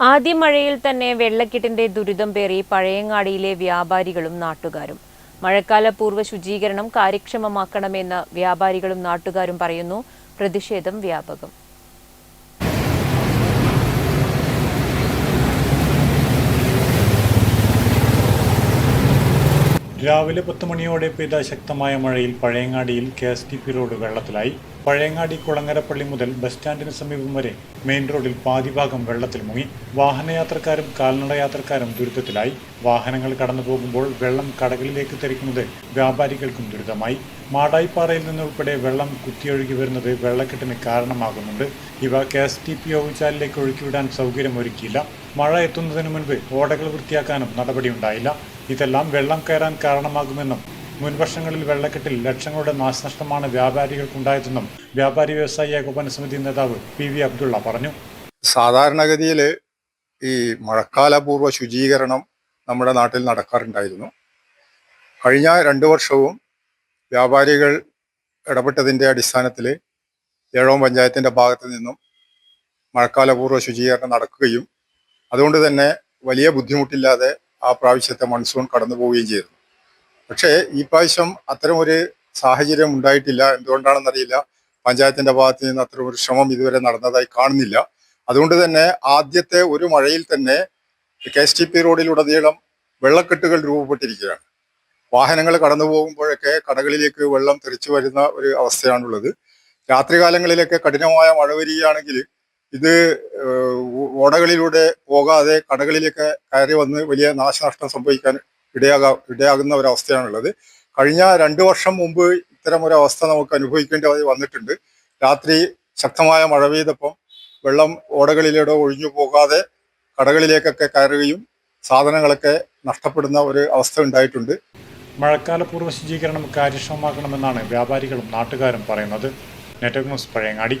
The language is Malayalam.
ആദ്യ മഴയിൽ തന്നെ വെള്ളക്കെട്ടിന്റെ ദുരിതം പേറി പഴയങ്ങാടിയിലെ വ്യാപാരികളും നാട്ടുകാരും. മഴക്കാല പൂർവ ശുചീകരണം കാര്യക്ഷമമാക്കണമെന്ന് വ്യാപാരികളും നാട്ടുകാരും പറയുന്നു. പ്രതിഷേധം വ്യാപകം. രാവിലെ പത്ത് മണിയോടെ പെയ്ത ശക്തമായ മഴയിൽ പഴയങ്ങാടിയിൽ K S T P road വെള്ളത്തിലായി. Pazhayangadi Kulangarappally മുതൽ ബസ് സ്റ്റാൻഡിന് സമീപം വരെ മെയിൻ റോഡിൽ പാതിഭാഗം വെള്ളത്തിൽ മുങ്ങി. വാഹനയാത്രക്കാരും കാൽനട യാത്രക്കാരും ദുരിതത്തിലായി. വാഹനങ്ങൾ കടന്നു പോകുമ്പോൾ വെള്ളം കടകളിലേക്ക് തെറിക്കുന്നത് വ്യാപാരികൾക്കും ദുരിതമായി. മാടായിപ്പാറയിൽ നിന്നുൾപ്പെടെ വെള്ളം കുത്തിയൊഴുകി വരുന്നത് വെള്ളക്കെട്ടിന് കാരണമാകുന്നുണ്ട്. ഇവ കെ എസ് ടി പി ഒഴിച്ചാലിലേക്ക് ഒഴുക്കിവിടാൻ സൗകര്യമൊരുക്കിയില്ല. മഴ എത്തുന്നതിന് മുൻപ് ഓടകൾ വൃത്തിയാക്കാനും നടപടിയുണ്ടായില്ല. ഇതെല്ലാം വെള്ളം കയറാൻ കാരണമാകുമെന്നും മുൻവർഷങ്ങളിൽ വെള്ളക്കെട്ടിൽ ലക്ഷങ്ങളുടെ നാശനഷ്ടമാണ് വ്യാപാരികൾക്കുണ്ടായതെന്നും വ്യാപാരി വ്യവസായി ഏകോപന സമിതി നേതാവ് പി വി അബ്ദുള്ള പറഞ്ഞു. സാധാരണഗതിയിൽ ഈ മഴക്കാലപൂർവ ശുചീകരണം നമ്മുടെ നാട്ടിൽ നടക്കാറുണ്ടായിരുന്നു. കഴിഞ്ഞ രണ്ടു വർഷവും വ്യാപാരികൾ ഇടപെട്ടതിന്റെ അടിസ്ഥാനത്തിൽ ഏഴോം പഞ്ചായത്തിന്റെ ഭാഗത്ത് നിന്നും മഴക്കാലപൂർവ ശുചീകരണം നടക്കുകയും അതുകൊണ്ട് തന്നെ വലിയ ബുദ്ധിമുട്ടില്ലാതെ ആ പ്രാവശ്യത്തെ മൺസൂൺ കടന്നു പോവുകയും ചെയ്തു. പക്ഷേ ഈ പ്രാവശ്യം അത്തരം ഒരു സാഹചര്യം ഉണ്ടായിട്ടില്ല. എന്തുകൊണ്ടാണെന്നറിയില്ല. പഞ്ചായത്തിന്റെ ഭാഗത്ത് നിന്ന് അത്തരം ഒരു ശ്രമം ഇതുവരെ നടന്നതായി കാണുന്നില്ല. അതുകൊണ്ട് തന്നെ ആദ്യത്തെ ഒരു മഴയിൽ തന്നെ കെ എസ് ടി പി റോഡിലുടനീളം വെള്ളക്കെട്ടുകൾ രൂപപ്പെട്ടിരിക്കുകയാണ്. വാഹനങ്ങൾ കടന്നു പോകുമ്പോഴൊക്കെ കടകളിലേക്ക് വെള്ളം തെറിച്ചു വരുന്ന ഒരു അവസ്ഥയാണുള്ളത്. രാത്രികാലങ്ങളിലൊക്കെ കഠിനമായ മഴ വരികയാണെങ്കിൽ ഇത് ഓടകളിലൂടെ പോകാതെ കടകളിലേക്ക് കയറി വന്ന് വലിയ നാശനഷ്ടം സംഭവിക്കാൻ ഇടയാകാ ഇടയാകുന്ന ഒരവസ്ഥയാണുള്ളത്. കഴിഞ്ഞ രണ്ടു വർഷം മുമ്പ് ഇത്തരം ഒരു അവസ്ഥ നമുക്ക് അനുഭവിക്കേണ്ടി വന്നിട്ടുണ്ട്. രാത്രി ശക്തമായ മഴ പെയ്തപ്പം വെള്ളം ഓടകളിലൂടെ ഒഴിഞ്ഞു പോകാതെ കടകളിലേക്കൊക്കെ കയറുകയും സാധനങ്ങളൊക്കെ നഷ്ടപ്പെടുന്ന ഒരു അവസ്ഥ ഉണ്ടായിട്ടുണ്ട്. മഴക്കാല പൂർവ ശുചീകരണം കാര്യക്ഷമമാക്കണമെന്നാണ് വ്യാപാരികളും നാട്ടുകാരും പറയുന്നത്. Network news Pazhayangadi.